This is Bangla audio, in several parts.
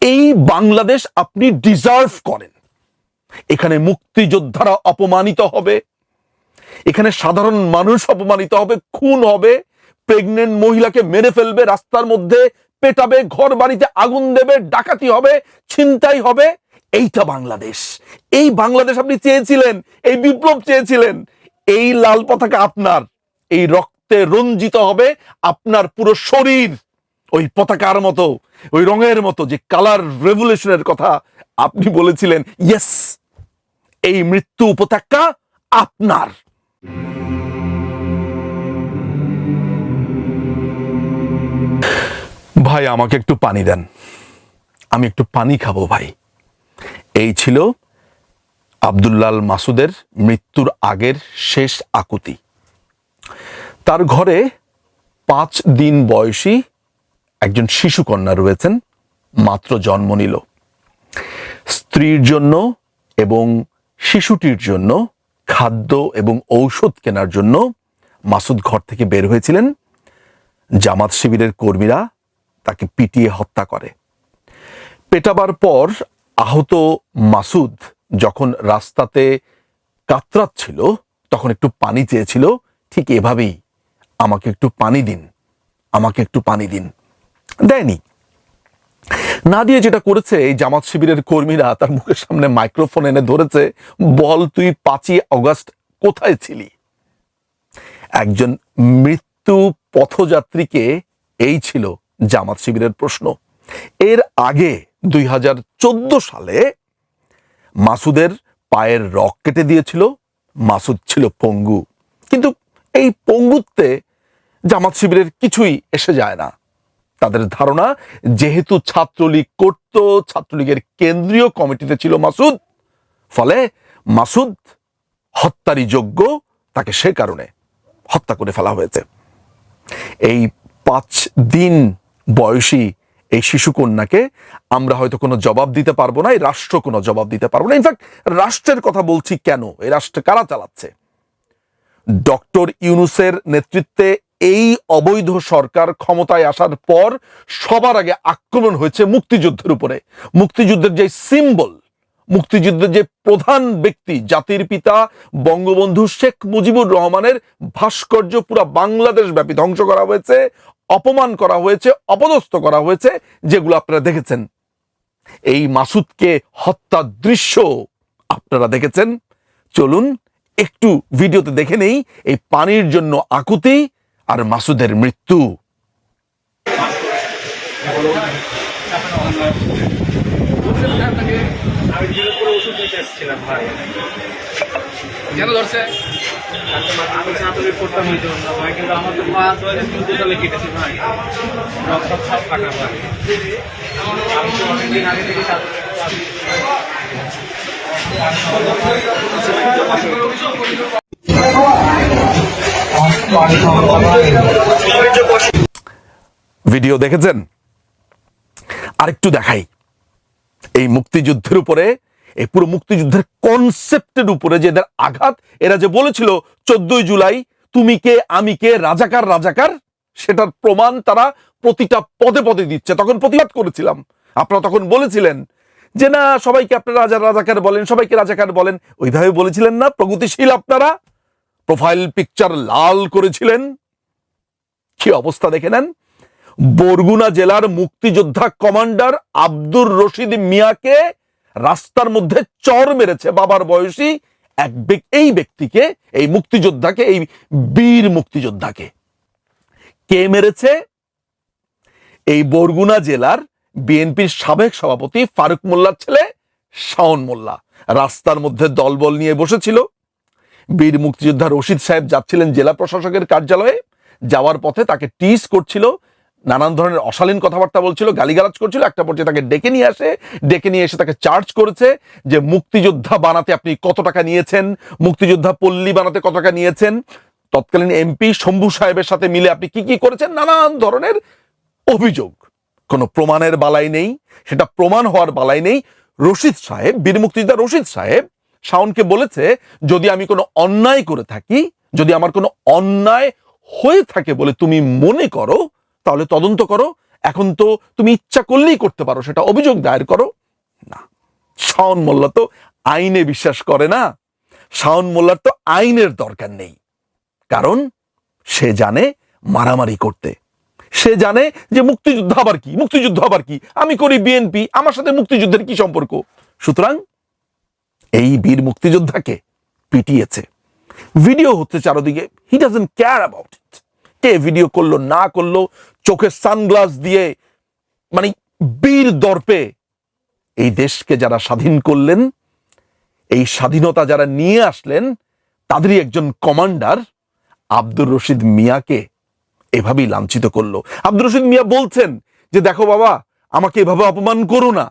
এই বাংলাদেশ আপনি ডিজার্ভ করেন। এখানে মুক্তিযোদ্ধারা অপমানিত হবে, এখানে সাধারণ মানুষ অপমানিত হবে, খুন হবে প্রেগনেন্ট মহিলাকে মেরে ফেলবে, রাস্তার মধ্যে পেটাবে ঘর বাড়িতে আগুন দেবে, ডাকাতি হবে, ছিনতাই হবে, এইটা বাংলাদেশ। এই বাংলাদেশ আপনি চেয়েছিলেন, এই বিপ্লব চেয়েছিলেন, এই লাল পতাকা আপনার, এই রক্তে রঞ্জিত হবে, আপনার পুরো শরীর ওই পতাকার মতো, ওই রঙের মতো যে কালার রেভলিউশনের কথা আপনি বলেছিলেন ইয়েস এই মৃত্যু উপত্যকা আপনার। ভাই, আমাকে একটু পানি দেন। আমি একটু পানি খাব, ভাই। এই ছিল আবদুল্লাল মাসুদের মৃত্যুর আগের শেষ আকুতি। তার ঘরে পাঁচ দিন বয়সী একজন শিশু কন্যা রয়েছেন, মাত্র জন্ম নিল। স্ত্রীর জন্য এবং শিশুটির জন্য, খাদ্য এবং ঔষধ কেনার জন্য মাসুদ ঘর থেকে বের হয়েছিলেন। জামাত শিবিরের কর্মীরা তাকে পিটিয়ে হত্যা করে। পেটাবার পর আহত মাসুদ যখন রাস্তাতে কাতরাচ্ছিল, তখন একটু পানি চেয়েছিল, ঠিক এভাবেই, আমাকে একটু পানি দিন, আমাকে একটু পানি দিন। দেয়নি। না দিয়ে যেটা করেছে, এই জামাত শিবিরের কর্মীরা তার মুখের সামনে মাইক্রোফোন এনে ধরেছে, বল, তুই পাঁচই অগস্ট কোথায় ছিলি? একজন মৃত্যু পথযাত্রীকে এই ছিল জামাত শিবিরের প্রশ্ন। এর আগে দুই হাজার চোদ্দ সালে মাসুদের পায়ের রক কেটে দিয়েছিল, মাসুদ ছিল পঙ্গু। কিন্তু এই পঙ্গুত্বে জামাত শিবিরের কিছুই এসে যায় না। তাদের ধারণা, যেহেতু ছাত্রলীগ করত, ছাত্রলীগের কেন্দ্রীয় কমিটিতে ছিল মাসুদ, ফলে মাসুদ হত্যারই যোগ্য তাকে সে কারণে হত্যা করে ফেলা হয়েছে। এই পাঁচ দিন বয়সী এই শিশু কন্যাকে আমরা হয়তো কোনো জবাব দিতে পারব না, এই রাষ্ট্র কোনো জবাব দিতে পারব না। ইনফ্যাক্ট, রাষ্ট্রের কথা বলছি কেন? এই রাষ্ট্র কারা চালাচ্ছে? ডক্টর ইউনুসের নেতৃত্বে এই অবৈধ সরকার ক্ষমতায় আসার পর সবার আগে আক্রমণ হয়েছে মুক্তিযুদ্ধের উপরে। মুক্তিযুদ্ধের যে সিম্বল মুক্তিযুদ্ধের যে প্রধান ব্যক্তি, জাতির পিতা, বঙ্গবন্ধু শেখ মুজিবুর রহমানের ভাস্কর্য পুরা বাংলাদেশ ব্যাপী ধ্বংস করা হয়েছে, অপমান করা হয়েছে, অপদস্থ করা হয়েছে, যেগুলো আপনারা দেখেছেন। এই মাসুদকে হত্যা দৃশ্য আপনারা দেখেছেন। চলুন একটু ভিডিওতে দেখে নেই, এই পানির জন্য আকুতি আর মাসুদের মৃত্যু। ভিডিও দেখেছেন? আরেকটু দেখাই। এই মুক্তিযুদ্ধের উপরে, এই পুরো মুক্তিযুদ্ধের কনসেপ্টের উপরে যে এদের আঘাত, এরা যে বলেছিল, চোদ্দই জুলাই তুমি কে, আমি কে, রাজাকার রাজাকার? সেটার প্রমাণ তারা প্রতিটা পদে পদে দিচ্ছে। তখন প্রতিবাদ করেছিলাম। আপনারা তখন বলেছিলেন যে, না, সবাইকে আপনারা রাজা রাজাকার বলেন, সবাইকে রাজাকার বলেন। ওইভাবে বলেছিলেন না, প্রগতিশীল আপনারা। প্রোফাইল পিকচার লাল করেছিলেন। কি অবস্থা দেখে নেন। বরগুনা জেলার মুক্তিযোদ্ধা কমান্ডার আব্দুর রশিদ মিয়াকে রাস্তার মধ্যে চর মেরেছে বাবার বয়সী এক এই ব্যক্তিকে, এই মুক্তিযোদ্ধাকে, এই বীর মুক্তিযোদ্ধাকে। কে মেরেছে? এই বরগুনা জেলার বিএনপির সাবেক সভাপতি ফারুক মোল্লার ছেলে শাওন মোল্লা। রাস্তার মধ্যে দলবল নিয়ে বসেছিল। বীর মুক্তিযোদ্ধা রশিদ সাহেব যাচ্ছিলেন জেলা প্রশাসকের কার্যালয়ে। যাওয়ার পথে তাকে টিস করছিল, নানান ধরনের অশালীন কথাবার্তা বলছিল, গালিগালাজ করছিল, একটা পর্যায়ে তাকে ডেকে নিয়ে আসে, ডেকে নিয়ে এসে তাকে চার্জ করেছে যে মুক্তিযোদ্ধা বানাতে আপনি কত টাকা নিয়েছেন, মুক্তিযোদ্ধা পল্লী বানাতে কত টাকা নিয়েছেন। তৎকালীন এমপি শম্ভু সাহেবের সাথে মিলে আপনি কি কি করেছেন? নানান ধরনের অভিযোগ। কোনো প্রমাণের বালাই নেই। সেটা প্রমাণ হওয়ার বালাই নেই। রশিদ সাহেব, বীর মুক্তিযোদ্ধা রশিদ সাহেব শাওনকে বলেছে, যদি আমি কোনো অন্যায় করে থাকি, যদি আমার কোনো অন্যায় হয়ে থাকে বলে তুমি মনে করো, তাহলে তদন্ত করো। এখন তো তুমি ইচ্ছা করলেই করতে পারো, সেটা অভিযোগ দায়ের করো। না, শাওন মোল্লা তো আইনে বিশ্বাস করে না। শাওন মোল্লার তো আইনের দরকার নেই, কারণ সে জানে মারামারি করতে। সে জানে যে মুক্তিযুদ্ধ আবার কি, মুক্তিযুদ্ধ আবার কি? আমি করি বিএনপি, আমার সাথে মুক্তিযুদ্ধের কি সম্পর্ক? সুতরাং এই বীর মুক্তিযোদ্ধাকে পিটিয়েছে। ভিডিও হচ্ছে চারদিকে he doesn't care about it K video করল, না করল, চোখে সানগ্লাস দিয়ে মানে বীর দর্পে এই দেশকে যারা স্বাধীন করলেন, এই স্বাধীনতা যারা নিয়ে আসলেন, তাদেরই একজন কমান্ডার আব্দুর রশিদ মিয়াকে এভাবেই লাঞ্ছিত করল। আব্দুর রশিদ মিয়া বলছেন যে, দেখো বাবা, আমাকে এভাবে অপমান করো না,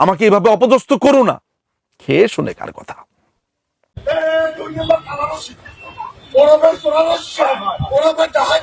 আমাকে এভাবে অপদস্থ করো না। খেয়ে শুনে কার কথা? ওরফে চোরালস্য, ওরফে ডাকাত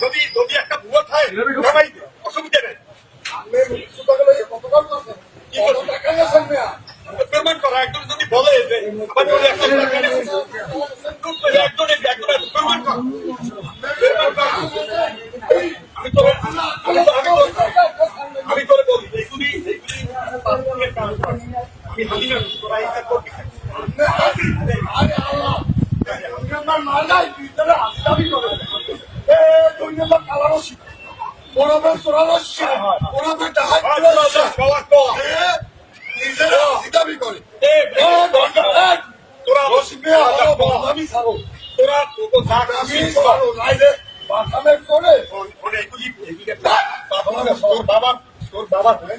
যদি যদি একটা ভুয়া থাকে অসুবিধা নেই? পেমেন্ট করা একজন যদি বলে যে আবার যদি একটা টাকা নিয়েছে, একজন একজন পেমেন্ট করা পেমেন্ট করা আমি তো আমি তো আমি তো আমি করে বলি এগুলি এগুলি আমি হাজি না তোরা এটা করবি আরে আল্লাহ, দুই নম্বর মার্কায় ভিতরে করে। এ দুই নম্বর কালারসি, ওরফে চোরালস্য, ওরফে ডাকাত এ নিজেরা হাসিদাবি করে। এ গন্ধ, এক তোরা রশি মিয়া, ভালো বদনামি ছাড়ো। তোরা তোকে যা ছাড়ো, নাইলে বাসামে করে বাবা তোর বাবা তোর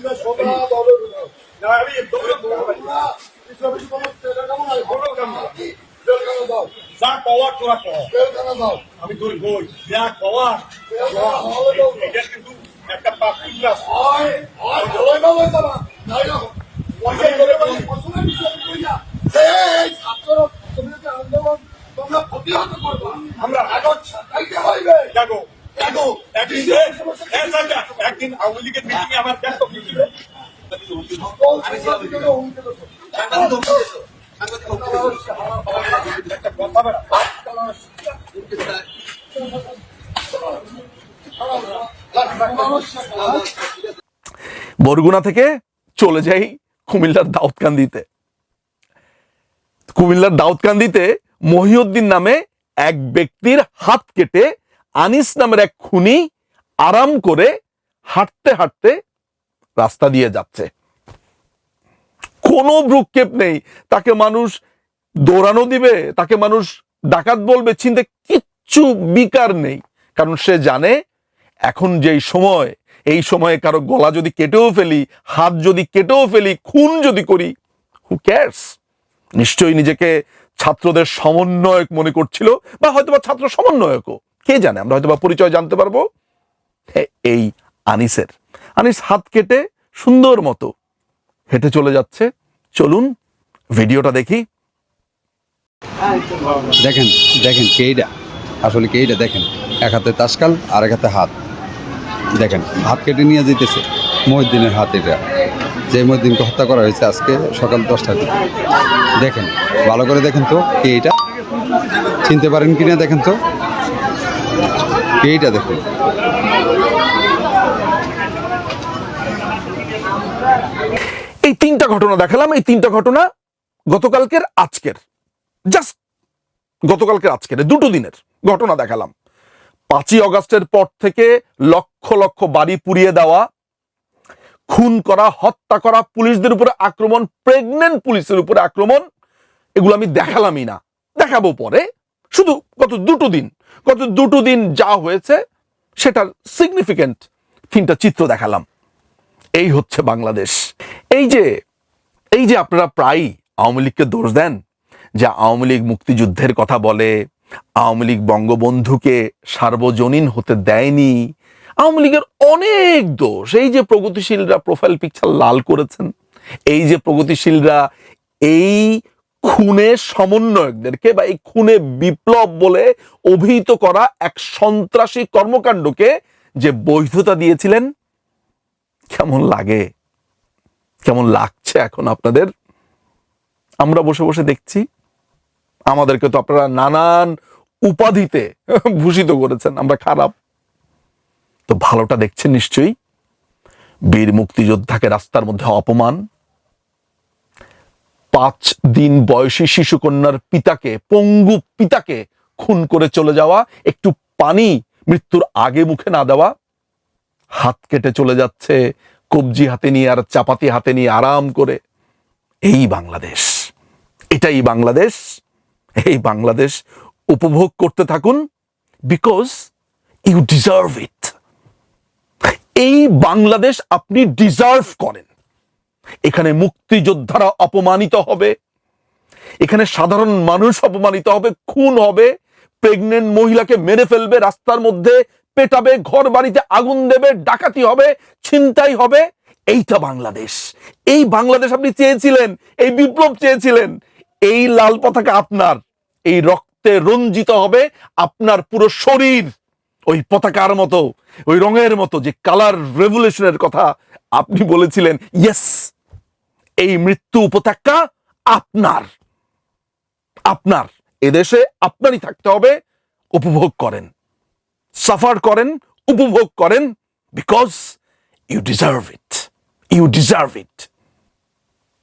না আমি দৌড়ে দৌড়ে যা কওয়া তোরা কওয়া আমি তোর বই। যা দাও। এটা কিন্তু একটা। যাব দেখো, একদিন আওয়ামী লীগের মিটিং আমার ব্যস্ত কি ছিল সকল সাংবাদিকেরও হুমকি দিছো। একটা কথা বেড়া বরগুনা থেকে চলে যাই কুমিল্লার দাউদকান্দিতে। কুমিল্লার দাউদকান্দিতে মহিউদ্দিন নামে এক ব্যক্তির হাত কেটে আনিস নামের এক খুনি আরাম করে হাঁটতে হাঁটতে রাস্তা দিয়ে যাচ্ছে। কোনো ভ্রুক্ষেপ নেই, তাকে মানুষ দৌড়ানো দিবে, তাকে মানুষ ডাকাত বলবে, চিন্তা কিচ্ছু বিকার নেই। কারণ সে জানে, এখন যেই সময়, এই সময়ে কারও গলা যদি কেটেও ফেলি, হাত যদি কেটেও ফেলি, খুন যদি করি হু ক্যারস নিশ্চয়ই নিজেকে ছাত্রদের সমন্বয়ক মনে করছিল, বা হয়তোবা ছাত্র সমন্বয়কও। কে জানে, আমরা হয়তোবা পরিচয় জানতে পারব। এই আনিসের। আনিস হাত কেটে সুন্দর মতো হেঁটে চলে যাচ্ছে। চলুন, ভিডিওটা দেখি। দেখেন দেখেন কেইটা আসলে কেইটা দেখেন। এক হাতে তাসকাল আর এক হাতে হাত। দেখেন, হাত কেটে নিয়ে যেতেছে মহিদ্দিনের হাত এটা। যে মহিদ্দিনকে হত্যা করা হয়েছে আজকে সকাল দশটার দিকে। দেখেন, ভালো করে দেখেন তো কে এটা চিনতে পারেন কিনা দেখেন তো। কে এটা দেখুন। এই তিনটা ঘটনা দেখালাম। এই তিনটা ঘটনা গতকালকের, আজকের। জাস্ট গতকালকের আজকের দুটো দিনের ঘটনা দেখালাম। পাঁচই অগস্টের পর থেকে লক্ষ লক্ষ বাড়ি পুড়িয়ে দেওয়া, খুন করা, হত্যা করা, পুলিশদের উপরে আক্রমণ প্রেগনেন্ট পুলিশের উপরে আক্রমণ, এগুলো আমি দেখালামই না। দেখাবো পরে। শুধু গত দুটো দিন, গত দুটো দিন যা হয়েছে, সেটার সিগনিফিক্যান্ট তিনটা চিত্র দেখালাম। এই হচ্ছে বাংলাদেশ। এই যে এই যে আপনারা প্রায়ই আওয়ামী লীগকে দোষ দেন যে আওয়ামী লীগ মুক্তিযুদ্ধের কথা বলে, আওয়ামী লীগ বঙ্গবন্ধুকে সার্বজনীন হতে দেয়নি। আওয়ামী লীগের অনেক দোষ, এই যে প্রগতিশীলরা প্রোফাইল পিকচার লাল করেছেন, এই যে প্রগতিশীলরা এই খুনে সমন্বয়কদেরকে বা এই খুনে বিপ্লব বলে অভিহিত করা এক সন্ত্রাসী কর্মকাণ্ডকে যে বৈধতা দিয়েছিলেন, কেমন লাগে? কেমন লাগছে এখন আপনাদের? আমরা বসে বসে দেখছি। আমাদেরকে তো আপনারা নানান উপাধিতে ভূষিত করেছেন, আমরা খারাপ। তো ভালোটা দেখছেন নিশ্চয়ই? বীর মুক্তিযোদ্ধাকে রাস্তার মধ্যে অপমান। পাঁচ দিন বয়সী শিশুকন্যার পিতাকে, পঙ্গু পিতাকে খুন করে চলে যাওয়া, একটু পানি মৃত্যুর আগে মুখে না দেওয়া। হাত কেটে চলে যাচ্ছে, কবজি হাতে নিয়ে আর চাপাতি হাতে নিয়ে আরাম করে। এই বাংলাদেশ, এটাই বাংলাদেশ। এই বাংলাদেশ উপভোগ করতে থাকুন বিকজ ইউ ডিজার্ভ ইট এই বাংলাদেশ আপনি ডিজার্ভ করেন। এখানে মুক্তিযোদ্ধারা অপমানিত হবে। এখানে সাধারণ মানুষ অপমানিত হবে, খুন হবে। প্রেগনেন্ট মহিলাকে মেরে ফেলবে, রাস্তার মধ্যে পেটাবে ঘর বাড়িতে আগুন দেবে, ডাকাতি হবে, ছিনতাই হবে। এইটা বাংলাদেশ। এই বাংলাদেশ আপনি চেয়েছিলেন, এই বিপ্লব চেয়েছিলেন। এই লাল পতাকা আপনার, এই রক্তে রঞ্জিত হবে আপনার পুরো শরীর ওই পতাকার মতো, ওই রঙের মতো, যে কালার রেভলিউশনের কথা আপনি বলেছিলেন ইয়েস এই মৃত্যু উপত্যকা আপনার আপনার, এদেশে আপনারই থাকতে হবে, উপভোগ করেন সাফার করেন, উপভোগ করেন because you deserve it you deserve it